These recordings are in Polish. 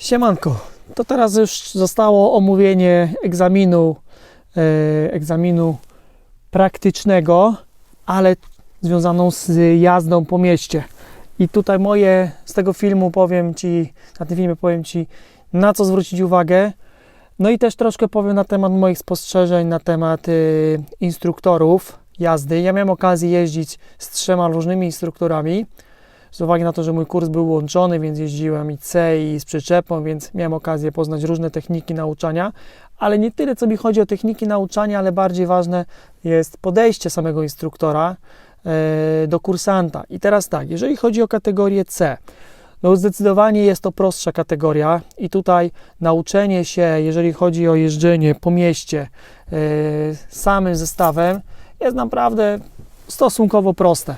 Siemanko, to teraz już zostało omówienie egzaminu, e, egzaminu praktycznego, ale związaną z jazdą po mieście. I tutaj moje, z tego filmu powiem Ci, na tym filmie powiem Ci, na co zwrócić uwagę. No i też troszkę powiem na temat moich spostrzeżeń, na temat y, instruktorów jazdy. Ja miałem okazję jeździć z trzema różnymi instruktorami. Z uwagi na to, że mój kurs był łączony, więc jeździłem i C i z przyczepą, więc miałem okazję poznać różne techniki nauczania, ale nie tyle co mi chodzi o techniki nauczania, ale bardziej ważne jest podejście samego instruktora e, do kursanta. I teraz tak, jeżeli chodzi o kategorię C, no zdecydowanie jest to prostsza kategoria i tutaj nauczenie się, jeżeli chodzi o jeżdżenie po mieście e, samym zestawem, jest naprawdę stosunkowo proste.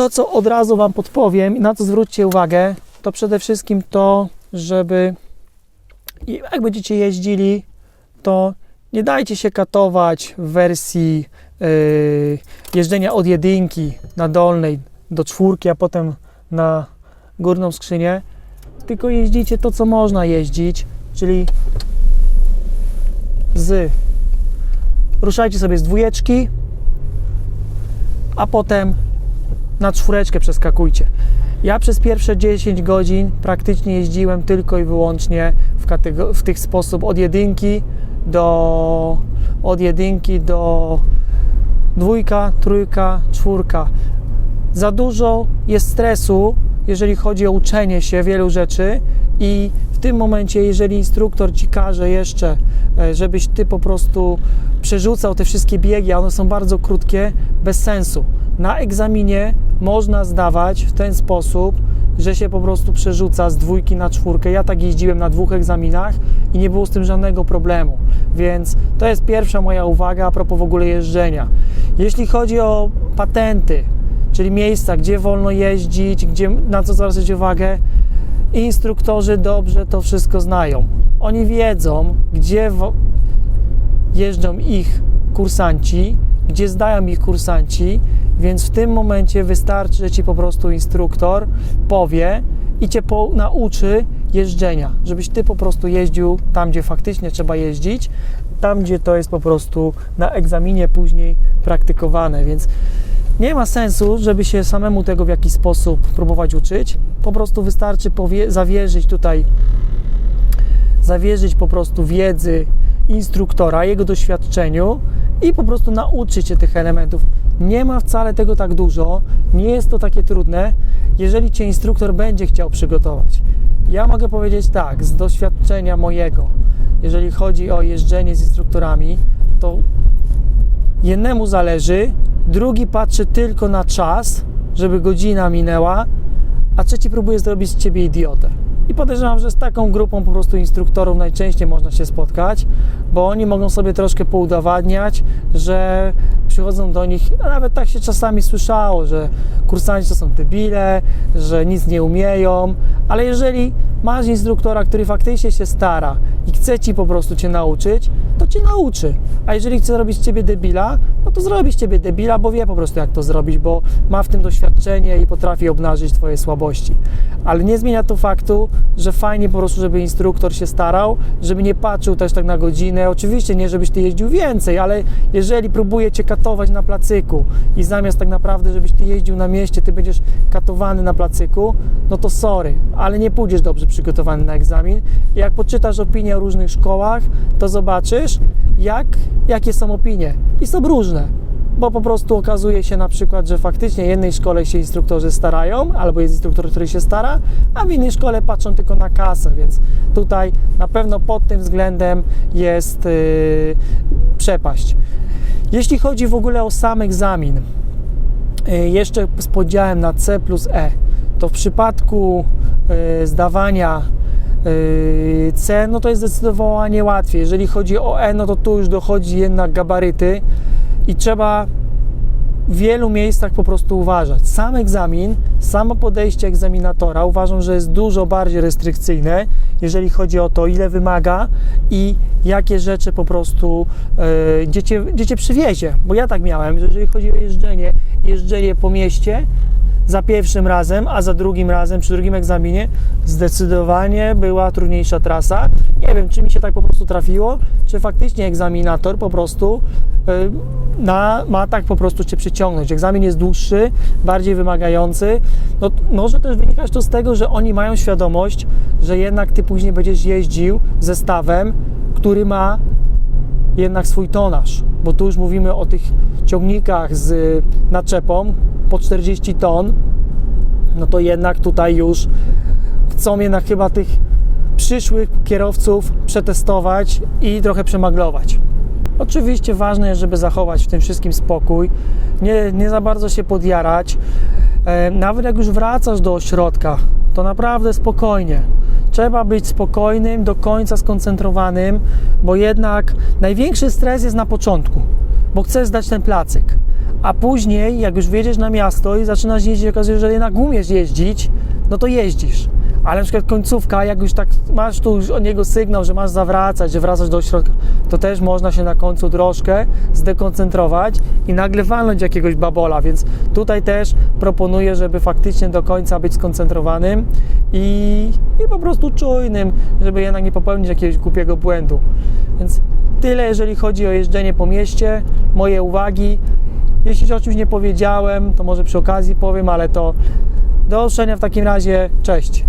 To, co od razu Wam podpowiem i na co zwróćcie uwagę, to przede wszystkim to, żeby jak będziecie jeździli, to nie dajcie się katować w wersji yy, jeżdżenia od jedynki na dolnej do czwórki, a potem na górną skrzynię, tylko jeździcie to, co można jeździć, czyli z ruszajcie sobie z dwójeczki, a potem na czwóreczkę przeskakujcie. Ja przez pierwsze 10 godzin praktycznie jeździłem tylko i wyłącznie w, w tych sposób od jedynki do od jedynki do dwójka, trójka, czwórka. Za dużo jest stresu, jeżeli chodzi o uczenie się wielu rzeczy i w tym momencie, jeżeli instruktor ci każe jeszcze, e, żebyś ty po prostu przerzucał te wszystkie biegi, a one są bardzo krótkie, bez sensu. Na egzaminie można zdawać w ten sposób, że się po prostu przerzuca z dwójki na czwórkę. Ja tak jeździłem na dwóch egzaminach i nie było z tym żadnego problemu. Więc to jest pierwsza moja uwaga a propos w ogóle jeżdżenia. Jeśli chodzi o patenty, czyli miejsca, gdzie wolno jeździć, gdzie, na co zwracać uwagę, instruktorzy dobrze to wszystko znają. Oni wiedzą, gdzie jeżdżą ich kursanci, gdzie zdają ich kursanci, więc w tym momencie wystarczy, że ci po prostu instruktor powie i cię po- nauczy jeżdżenia, żebyś ty po prostu jeździł tam, gdzie faktycznie trzeba jeździć, tam, gdzie to jest po prostu na egzaminie później praktykowane, więc nie ma sensu, żeby się samemu tego w jakiś sposób próbować uczyć. Po prostu wystarczy zawierzyć tutaj, zawierzyć po prostu wiedzy instruktora, jego doświadczeniu i po prostu nauczyć się tych elementów. Nie ma wcale tego tak dużo, nie jest to takie trudne, jeżeli cię instruktor będzie chciał przygotować. Ja mogę powiedzieć tak, z doświadczenia mojego, jeżeli chodzi o jeżdżenie z instruktorami, to jednemu zależy, drugi patrzy tylko na czas, żeby godzina minęła, a trzeci próbuje zrobić z ciebie idiotę. I podejrzewam, że z taką grupą po prostu instruktorów najczęściej można się spotkać, bo oni mogą sobie troszkę poudowadniać, że przychodzą do nich, a nawet tak się czasami słyszało, że kursanci to są debile, że nic nie umieją, ale jeżeli masz instruktora, który faktycznie się stara i chce ci po prostu cię nauczyć, to cię nauczy. A jeżeli chce zrobić z ciebie debila, no to zrobi z ciebie debila, bo wie po prostu jak to zrobić, bo ma w tym doświadczenie i potrafi obnażyć twoje słabości. Ale nie zmienia to faktu, że fajnie po prostu, żeby instruktor się starał, żeby nie patrzył też tak na godzinę. Oczywiście nie, żebyś ty jeździł więcej, ale jeżeli próbuje cię katować na placyku i zamiast tak naprawdę, żebyś ty jeździł na mieście, ty będziesz katowany na placyku, no to sorry, ale nie pójdziesz dobrze przygotowany na egzamin. Jak poczytasz opinie o różnych szkołach, to zobaczysz, jak, jakie są opinie. I są różne bo po prostu okazuje się na przykład, że faktycznie w jednej szkole się instruktorzy starają, albo jest instruktor, który się stara, a w innej szkole patrzą tylko na kasę, więc tutaj na pewno pod tym względem jest yy, przepaść. Jeśli chodzi w ogóle o sam egzamin, yy, jeszcze z podziałem na C plus E, to w przypadku zdawania yy, C, no to jest zdecydowanie łatwiej. Jeżeli chodzi o E, no to tu już dochodzi jednak gabaryty i trzeba w wielu miejscach po prostu uważać. Sam egzamin, samo podejście egzaminatora uważam, że jest dużo bardziej restrykcyjne, jeżeli chodzi o to, ile wymaga i jakie rzeczy po prostu yy, gdzie, cię, gdzie cię przywiezie. Bo ja tak miałem, że jeżeli chodzi o jeżdżenie, jeżdżenie po mieście, za pierwszym razem, a za drugim razem, przy drugim egzaminie, zdecydowanie była trudniejsza trasa. Nie wiem, czy mi się tak po prostu trafiło, czy faktycznie egzaminator po prostu y, na, ma tak po prostu Cię przyciągnąć. Egzamin jest dłuższy, bardziej wymagający. No, może też wynikać to z tego, że oni mają świadomość, że jednak Ty później będziesz jeździł zestawem, który ma jednak swój tonaż, bo tu już mówimy o tych ciągnikach z naczepą po 40 ton, no to jednak tutaj już chcą jednak chyba tych przyszłych kierowców przetestować i trochę przemaglować. Oczywiście ważne jest, żeby zachować w tym wszystkim spokój, nie, nie za bardzo się podjarać. E, Nawet jak już wracasz do ośrodka, to naprawdę spokojnie. Trzeba być spokojnym, do końca skoncentrowanym, bo jednak największy stres jest na początku, bo chcesz zdać ten placyk. A później, jak już wjedziesz na miasto i zaczynasz jeździć, okazuje się, że jednak umiesz jeździć, no to jeździsz. Ale na przykład końcówka, jak już tak masz tu od niego sygnał, że masz zawracać, że wracasz do ośrodka, to też można się na końcu troszkę zdekoncentrować i nagle walnąć jakiegoś babola, więc tutaj też proponuję, żeby faktycznie do końca być skoncentrowanym i, i po prostu czujnym, żeby jednak nie popełnić jakiegoś głupiego błędu. Więc tyle, jeżeli chodzi o jeżdżenie po mieście, moje uwagi. Jeśli o czymś nie powiedziałem, to może przy okazji powiem, ale to do usłyszenia w takim razie. Cześć.